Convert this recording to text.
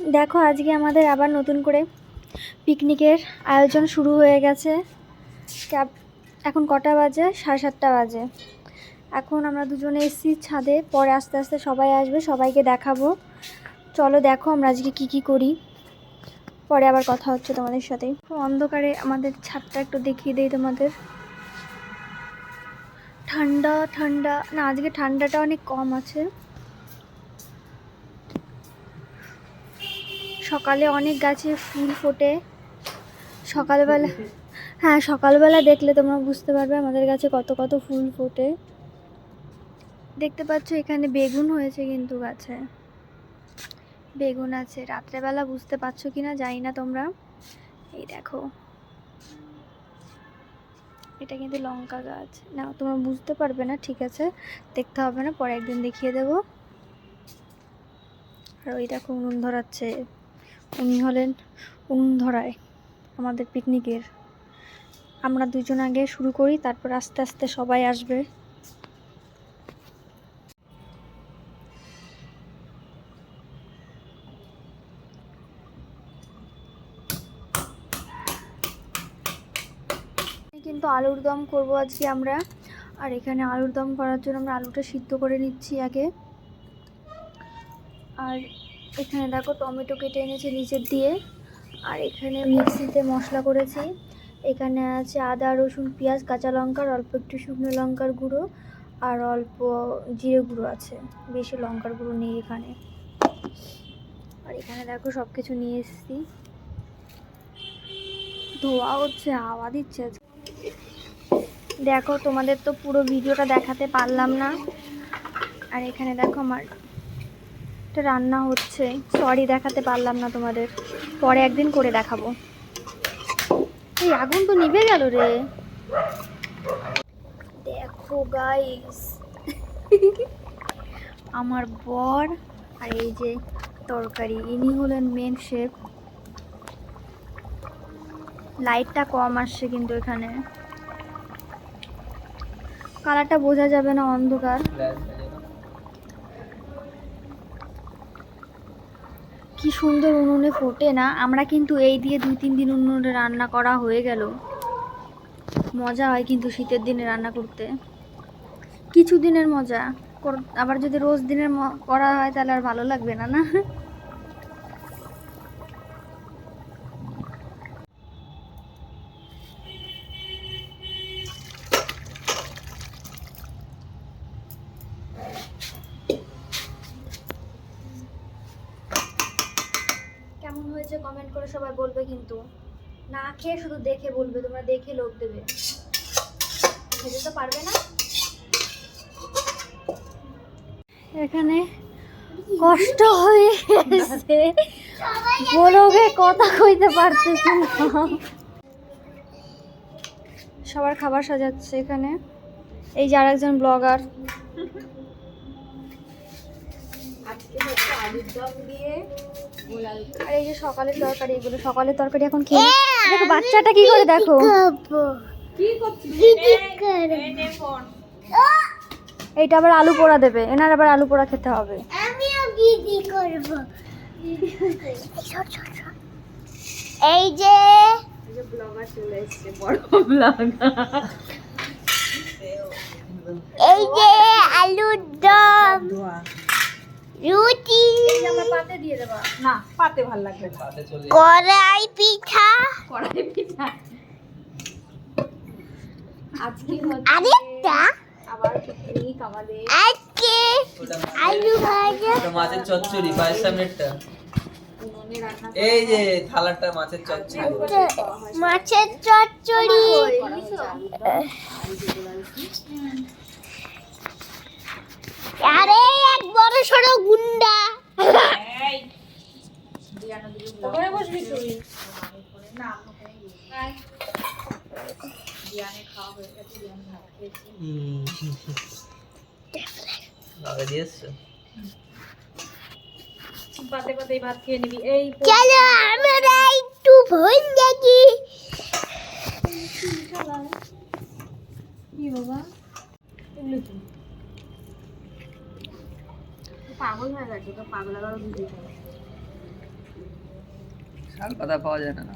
দেখো, আজকে আমাদের আবার নতুন করে পিকনিকের আয়োজন শুরু হয়ে গেছে। ক্যাব এখন কটা বাজে? সাড়ে সাতটা বাজে। এখন আমরা দুজনে এসেছি ছাদে, পরে আস্তে আস্তে সবাই আসবে, সবাইকে দেখাবো। চলো দেখো আমরা আজকে কি কি করি। পরে আবার কথা হচ্ছে তোমাদের সাথে। অন্ধকারে আমাদের ছাদটা একটু দেখিয়ে দেই তোমাদের। ঠান্ডা ঠান্ডা, না, আজকে ঠান্ডাটা অনেক কম আছে। সকালে অনেক গাছে ফুল ফোটে। সকালবেলা হ্যাঁ সকালবেলা দেখলে তোমরা বুঝতে পারবে আমাদের গাছে কত কত ফুল ফোটে। দেখতে পাচ্ছ এখানে বেগুন হয়েছে কিন্তু গাছে। বেগুন আছে, রাত্রেবেলা বুঝতে পারছ কি না জানি না তোমরা। এই দেখো। এটা কিন্তু লঙ্কা গাছ। না, তোমরা বুঝতে পারবে না, ঠিক আছে। দেখতে হবে না, পরে একদিন দেখিয়ে দেবো। আর ওই দেখো উনুন ধরাচ্ছে। উনি হলেন উনুন ধরায় আমাদের পিকনিকের। আমরা দুজন আগে শুরু করি, তারপর আস্তে আস্তে সবাই আসবে। কিন্তু আলুর দম করব আজকে আমরা। আর এখানে আলুর দম করার জন্য আমরা আলুটা সিদ্ধ করে নিচ্ছি আগে। আর এখানে দেখো টমেটো কেটে এনেছে নিচের দিয়ে। আর এখানে মিক্সিতে মশলা করেছি। এখানে আছে আদা, রসুন, পেঁয়াজ, কাঁচা লঙ্কার, অল্প একটু শুকনো লঙ্কার গুঁড়ো আর অল্প জিরে গুঁড়ো আছে। বেশি লঙ্কার গুঁড়ো নেই এখানে। আর এখানে দেখো সব কিছু নিয়ে এসেছি। ধোয়া হচ্ছে, হাওয়া দিচ্ছে। দেখো তোমাদের তো পুরো ভিডিওটা দেখাতে পারলাম না। আর এখানে দেখো আমার একটা রান্না হচ্ছে। সরি দেখাতে পারলাম না তোমাদের। পরে একদিন করে দেখাবো। এই আগুন তো নিভে গেল রে। দেখো গাইস আমার বর আর এই যে তরকারি, ইনি হলেন মেন শেফ লাইটটা কম আসছে কিন্তু এখানে। কালারটা বোঝা যাবে না অন্ধকার। সুন্দর উনুনে ফোটে না, আমরা কিন্তু এই দিয়ে দুই তিন দিন উনুনে রান্না করা হয়ে গেল। মজা হয় কিন্তু শীতের দিনে রান্না করতে। কিছু দিনের মজা আবার যদি রোজ দিনের করা হয় তাহলে আর ভালো লাগবে না না? কেমন হয়েছে কমেন্ট করে সবাই বলবে কিন্তু। না খেয়ে শুধু দেখে বলবে, তোমরা দেখে লোক দেবে। খেতে তো পারবে না। এখানে কষ্ট হয়ে গেছে কথা কইতে পারতেছি না। সবার খাবার সাজাচ্ছে এখানে। এই যে আর একজন ব্লগার আর এই যে সকালের তরকারি এগুলো সকালের তরকারি এখন খেয়ে দেখো বাচ্চাটা কি করে দেখো? এইটা আবার আলু পোড়া দেবে এনার আবার আলু পোড়া খেতে হবে। আমিও দিদি করব। এই যে এই যে আলুর দম। পাতে দিয়ে দেবা। না পাতে ভালো লাগবে কড়াই পিঠা। কড়াই পিঠা। আজকে হচ্ছে আরেকটা আবার পিকনিক আমাদের। আজকে আলু ভাজা। মাছের চচ্চড়ি পায়ের সামনেরটা। এই যে থালাটা মাছের চচ্চড়ি। মাছের চচ্চড়ি করা হয়েছে আলুর দম। আরে এক বড় সড়ো গুন্ডা ওখানে বসবি তুই না আমি ওখানে গিয়ে বিয়ানে খাওয়া হয়ে গেছে বিয়ানে ভাত খেয়েছি লাগা পাতে ভাত খেয়ে নিবি। এই চলো আমরা একটু ফোন দেখি। কি বাবা? এগুলো কি? পাগল হয়ে গেছে তো পাগল আবার বুঝে আর কথা পাওয়া যায় না।